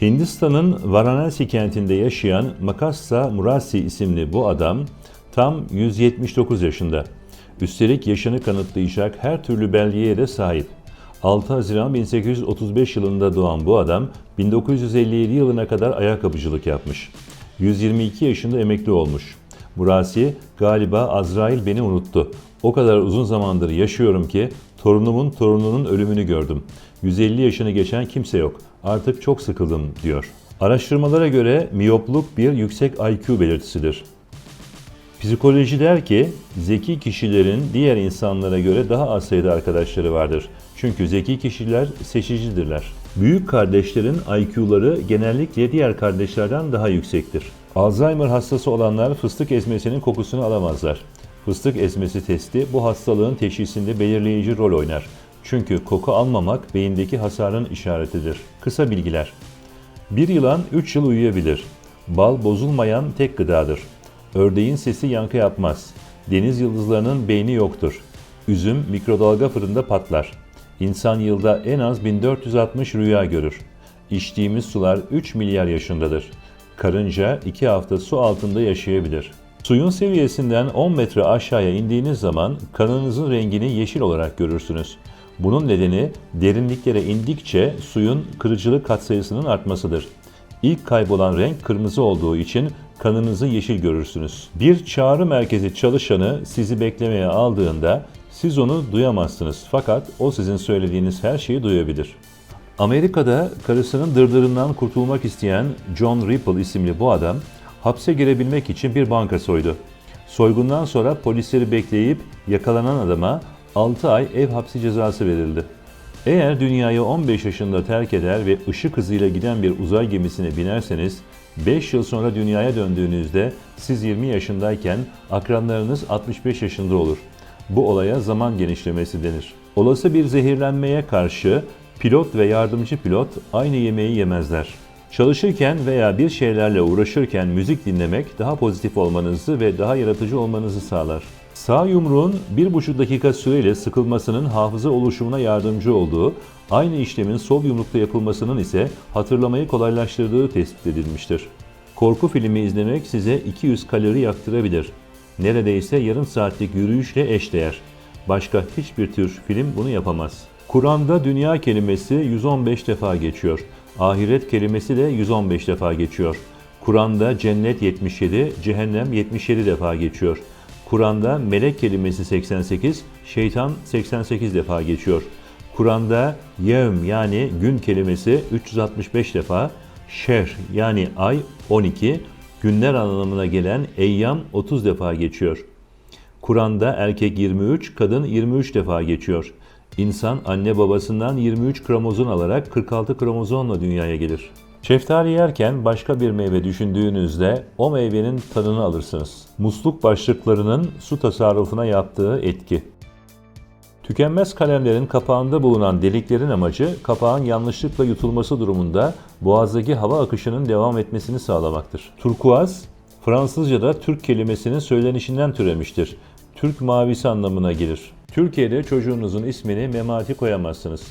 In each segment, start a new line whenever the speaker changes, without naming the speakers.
Hindistan'ın Varanasi kentinde yaşayan Makassa Murasi isimli bu adam tam 179 yaşında. Üstelik yaşını kanıtlayacak her türlü belgeye de sahip. 6 Haziran 1835 yılında doğan bu adam 1957 yılına kadar ayakkabıcılık yapmış. 122 yaşında emekli olmuş. Murasi galiba Azrail beni unuttu. O kadar uzun zamandır yaşıyorum ki torunumun torununun ölümünü gördüm. 150 yaşını geçen kimse yok. Artık çok sıkıldım diyor. Araştırmalara göre miyopluk bir yüksek IQ belirtisidir. Psikoloji der ki zeki kişilerin diğer insanlara göre daha az sayıda arkadaşları vardır. Çünkü zeki kişiler seçicidirler. Büyük kardeşlerin IQ'ları genellikle diğer kardeşlerden daha yüksektir. Alzheimer hastası olanlar fıstık ezmesinin kokusunu alamazlar. Fıstık ezmesi testi bu hastalığın teşhisinde belirleyici rol oynar. Çünkü koku almamak beyindeki hasarın işaretidir. Kısa bilgiler. Bir yılan 3 yıl uyuyabilir. Bal bozulmayan tek gıdadır. Ördeğin sesi yankı yapmaz. Deniz yıldızlarının beyni yoktur. Üzüm mikrodalga fırında patlar. İnsan yılda en az 1460 rüya görür. İçtiğimiz sular 3 milyar yaşındadır. Karınca 2 hafta su altında yaşayabilir. Suyun seviyesinden 10 metre aşağıya indiğiniz zaman kanınızın rengini yeşil olarak görürsünüz. Bunun nedeni derinliklere indikçe suyun kırıcılık katsayısının artmasıdır. İlk kaybolan renk kırmızı olduğu için kanınızı yeşil görürsünüz. Bir çağrı merkezi çalışanı sizi beklemeye aldığında siz onu duyamazsınız fakat o sizin söylediğiniz her şeyi duyabilir. Amerika'da karısının dırdırından kurtulmak isteyen John Ripple isimli bu adam hapse girebilmek için bir banka soydu. Soygundan sonra polisleri bekleyip yakalanan adama 6 ay ev hapsi cezası verildi. Eğer dünyayı 15 yaşında terk eder ve ışık hızıyla giden bir uzay gemisine binerseniz 5 yıl sonra dünyaya döndüğünüzde siz 20 yaşındayken akranlarınız 65 yaşında olur. Bu olaya zaman genişlemesi denir. Olası bir zehirlenmeye karşı pilot ve yardımcı pilot aynı yemeği yemezler. Çalışırken veya bir şeylerle uğraşırken müzik dinlemek daha pozitif olmanızı ve daha yaratıcı olmanızı sağlar. Sağ yumruğun 1,5 dakika süreyle sıkılmasının hafıza oluşumuna yardımcı olduğu, aynı işlemin sol yumrukta yapılmasının ise hatırlamayı kolaylaştırdığı tespit edilmiştir. Korku filmi izlemek size 200 kalori yaktırabilir. Neredeyse yarım saatlik yürüyüşle eşdeğer. Başka hiçbir tür film bunu yapamaz. Kur'an'da dünya kelimesi 115 defa geçiyor. Ahiret kelimesi de 115 defa geçiyor. Kur'an'da cennet 77, cehennem 77 defa geçiyor. Kur'an'da melek kelimesi 88, şeytan 88 defa geçiyor. Kur'an'da yevm yani gün kelimesi 365 defa, şehr yani ay 12, günler anlamına gelen eyyam 30 defa geçiyor. Kur'an'da erkek 23, kadın 23 defa geçiyor. İnsan anne babasından 23 kromozom alarak 46 kromozomla dünyaya gelir. Şeftali yerken başka bir meyve düşündüğünüzde o meyvenin tadını alırsınız. Musluk başlıklarının su tasarrufuna yaptığı etki. Tükenmez kalemlerin kapağında bulunan deliklerin amacı kapağın yanlışlıkla yutulması durumunda boğazdaki hava akışının devam etmesini sağlamaktır. Turkuaz, Fransızca'da Türk kelimesinin söylenişinden türemiştir. Türk mavisi anlamına gelir. Türkiye'de çocuğunuzun ismini Memati koyamazsınız.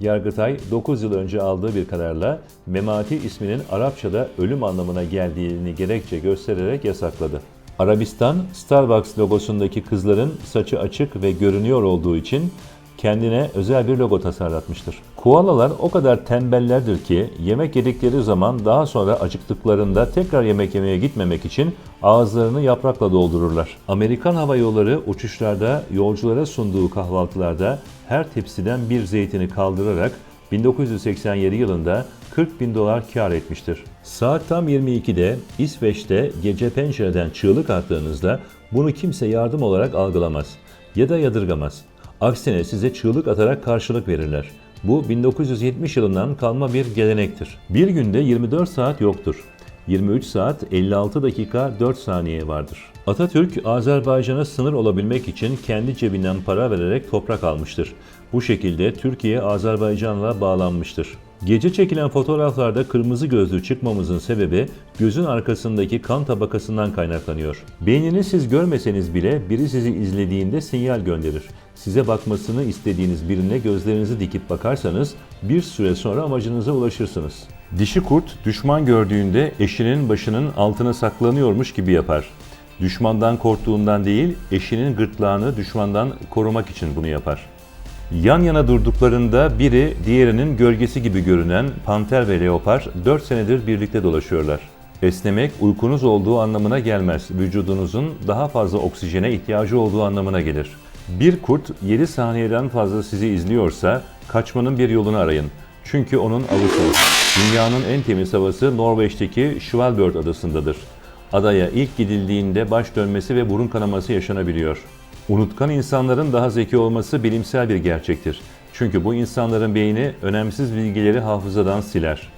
Yargıtay 9 yıl önce aldığı bir kararla Memati isminin Arapçada ölüm anlamına geldiğini gerekçe göstererek yasakladı. Arabistan, Starbucks logosundaki kızların saçı açık ve görünüyor olduğu için kendine özel bir logo tasarlatmıştır. Koalalar o kadar tembellerdir ki yemek yedikleri zaman daha sonra acıktıklarında tekrar yemek yemeye gitmemek için ağızlarını yaprakla doldururlar. Amerikan Hava Yolları uçuşlarda yolculara sunduğu kahvaltılarda her tepsiden bir zeytini kaldırarak 1987 yılında 40 bin dolar kar etmiştir. Saat tam 22'de İsveç'te gece pencereden çığlık attığınızda bunu kimse yardım olarak algılamaz ya da yadırgamaz. Aksine size çığlık atarak karşılık verirler. Bu 1970 yılından kalma bir gelenektir. Bir günde 24 saat yoktur. 23 saat 56 dakika 4 saniye vardır. Atatürk, Azerbaycan'a sınır olabilmek için kendi cebinden para vererek toprak almıştır. Bu şekilde Türkiye Azerbaycan'la bağlanmıştır. Gece çekilen fotoğraflarda kırmızı gözlü çıkmamızın sebebi gözün arkasındaki kan tabakasından kaynaklanıyor. Beynini siz görmeseniz bile biri sizi izlediğinde sinyal gönderir. Size bakmasını istediğiniz birine gözlerinizi dikip bakarsanız bir süre sonra amacınıza ulaşırsınız. Dişi kurt düşman gördüğünde eşinin başının altına saklanıyormuş gibi yapar. Düşmandan korktuğundan değil, eşinin gırtlağını düşmandan korumak için bunu yapar. Yan yana durduklarında biri diğerinin gölgesi gibi görünen panter ve leopar 4 senedir birlikte dolaşıyorlar. Esnemek uykunuz olduğu anlamına gelmez. Vücudunuzun daha fazla oksijene ihtiyacı olduğu anlamına gelir. Bir kurt 7 saniyeden fazla sizi izliyorsa kaçmanın bir yolunu arayın. Çünkü onun avı soğuk. Dünyanın en temiz havası Norveç'teki Svalbard adasındadır. Adaya ilk gidildiğinde baş dönmesi ve burun kanaması yaşanabiliyor. Unutkan insanların daha zeki olması bilimsel bir gerçektir. Çünkü bu insanların beyni önemsiz bilgileri hafızadan siler.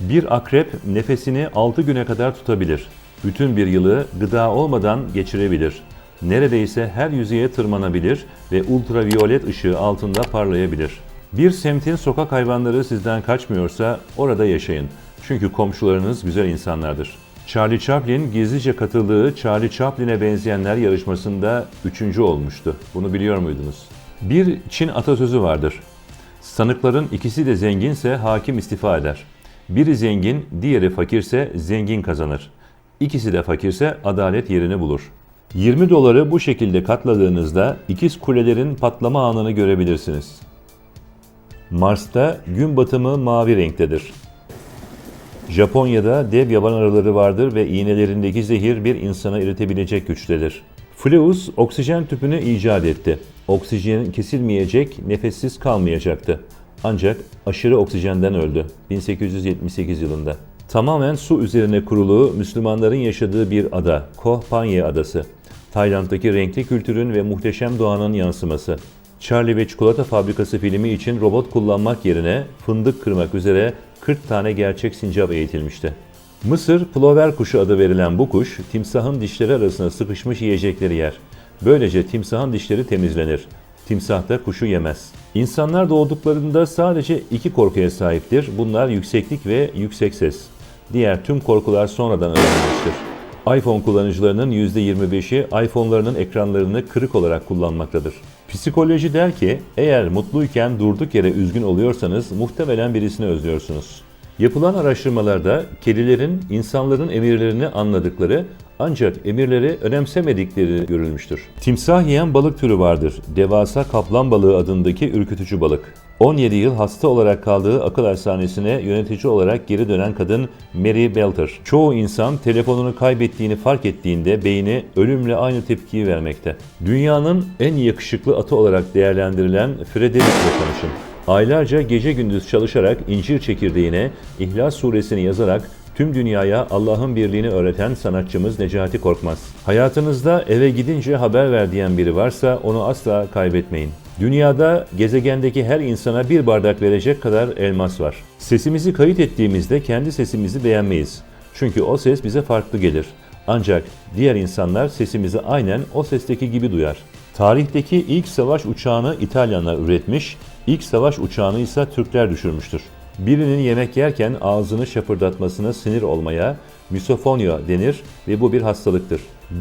Bir akrep nefesini 6 güne kadar tutabilir. Bütün bir yılı gıda olmadan geçirebilir. Neredeyse her yüzeye tırmanabilir ve ultraviyolet ışığı altında parlayabilir. Bir semtin sokak hayvanları sizden kaçmıyorsa orada yaşayın. Çünkü komşularınız güzel insanlardır. Charlie Chaplin gizlice katıldığı Charlie Chaplin'e benzeyenler yarışmasında üçüncü olmuştu. Bunu biliyor muydunuz? Bir Çin atasözü vardır. Sanıkların ikisi de zenginse hakim istifa eder. Biri zengin, diğeri fakirse zengin kazanır. İkisi de fakirse adalet yerini bulur. 20 doları bu şekilde katladığınızda ikiz kulelerin patlama anını görebilirsiniz. Mars'ta gün batımı mavi renktedir. Japonya'da dev yaban arıları vardır ve iğnelerindeki zehir bir insana eritebilecek güçtedir. Fleus oksijen tüpünü icat etti. Oksijen kesilmeyecek, nefessiz kalmayacaktı. Ancak aşırı oksijenden öldü 1878 yılında. Tamamen su üzerine kurulu Müslümanların yaşadığı bir ada, Koh Phangan Adası. Tayland'daki renkli kültürün ve muhteşem doğanın yansıması. Charlie ve Çikolata Fabrikası filmi için robot kullanmak yerine fındık kırmak üzere 40 tane gerçek sincap eğitilmişti. Mısır plover kuşu adı verilen bu kuş, timsahın dişleri arasına sıkışmış yiyecekleri yer. Böylece timsahın dişleri temizlenir. Timsah da kuşu yemez. İnsanlar doğduklarında sadece iki korkuya sahiptir. Bunlar yükseklik ve yüksek ses. Diğer tüm korkular sonradan öğrenilmiştir. iPhone kullanıcılarının %25'i iPhone'larının ekranlarını kırık olarak kullanmaktadır. Psikoloji der ki, eğer mutluyken durduk yere üzgün oluyorsanız muhtemelen birisini özlüyorsunuz. Yapılan araştırmalarda kedilerin insanların emirlerini anladıkları ancak emirleri önemsemedikleri görülmüştür. Timsah yiyen balık türü vardır. Devasa kaplan balığı adındaki ürkütücü balık. 17 yıl hasta olarak kaldığı akıl hastanesine yönetici olarak geri dönen kadın Mary Belter. Çoğu insan telefonunu kaybettiğini fark ettiğinde beyni ölümle aynı tepkiyi vermekte. Dünyanın en yakışıklı atı olarak değerlendirilen Frederick ile tanışın. Aylarca gece gündüz çalışarak incir çekirdeğine İhlas suresini yazarak tüm dünyaya Allah'ın birliğini öğreten sanatçımız Necati Korkmaz. Hayatınızda eve gidince haber ver diyen biri varsa onu asla kaybetmeyin. Dünyada gezegendeki her insana bir bardak verecek kadar elmas var. Sesimizi kayıt ettiğimizde kendi sesimizi beğenmeyiz. Çünkü o ses bize farklı gelir. Ancak diğer insanlar sesimizi aynen o sesteki gibi duyar. Tarihteki ilk savaş uçağını İtalyanlar üretmiş, ilk savaş uçağını ise Türkler düşürmüştür. Birinin yemek yerken ağzını şapırdatmasına sinir olmaya misofonia denir ve bu bir hastalıktır.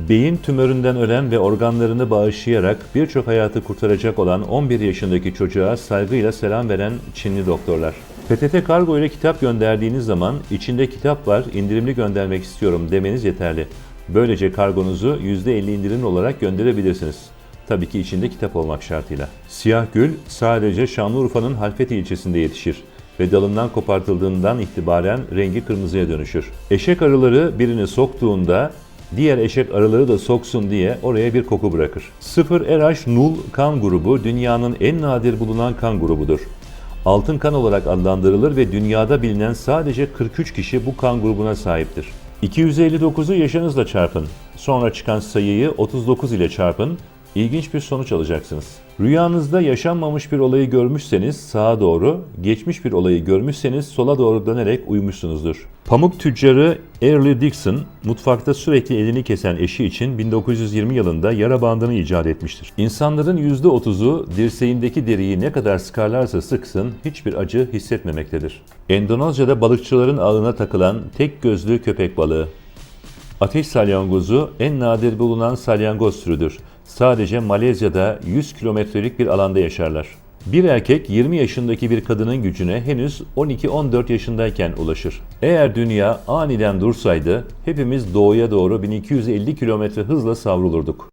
Beyin tümöründen ölen ve organlarını bağışlayarak birçok hayatı kurtaracak olan 11 yaşındaki çocuğa saygıyla selam veren Çinli doktorlar. PTT Kargo ile kitap gönderdiğiniz zaman içinde kitap var, indirimli göndermek istiyorum demeniz yeterli. Böylece kargonuzu %50 indirim olarak gönderebilirsiniz. Tabii ki içinde kitap olmak şartıyla. Siyah gül sadece Şanlıurfa'nın Halfeti ilçesinde yetişir ve dalından kopartıldığından itibaren rengi kırmızıya dönüşür. Eşek arıları birini soktuğunda diğer eşek arıları da soksun diye oraya bir koku bırakır. 0 RH Null kan grubu dünyanın en nadir bulunan kan grubudur. Altın kan olarak adlandırılır ve dünyada bilinen sadece 43 kişi bu kan grubuna sahiptir. 259'u yaşınızla çarpın. Sonra çıkan sayıyı 39 ile çarpın. İlginç bir sonuç alacaksınız. Rüyanızda yaşanmamış bir olayı görmüşseniz sağa doğru, geçmiş bir olayı görmüşseniz sola doğru dönerek uyumuşsunuzdur. Pamuk tüccarı Early Dixon, mutfakta sürekli elini kesen eşi için 1920 yılında yara bandını icat etmiştir. İnsanların %30'u dirseğindeki deriyi ne kadar sıkarlarsa sıksın hiçbir acı hissetmemektedir. Endonezya'da balıkçıların ağına takılan tek gözlü köpek balığı. Ateş salyangozu en nadir bulunan salyangoz türüdür. Sadece Malezya'da 100 kilometrelik bir alanda yaşarlar. Bir erkek 20 yaşındaki bir kadının gücüne henüz 12-14 yaşındayken ulaşır. Eğer dünya aniden dursaydı hepimiz doğuya doğru 1250 kilometre hızla savrulurduk.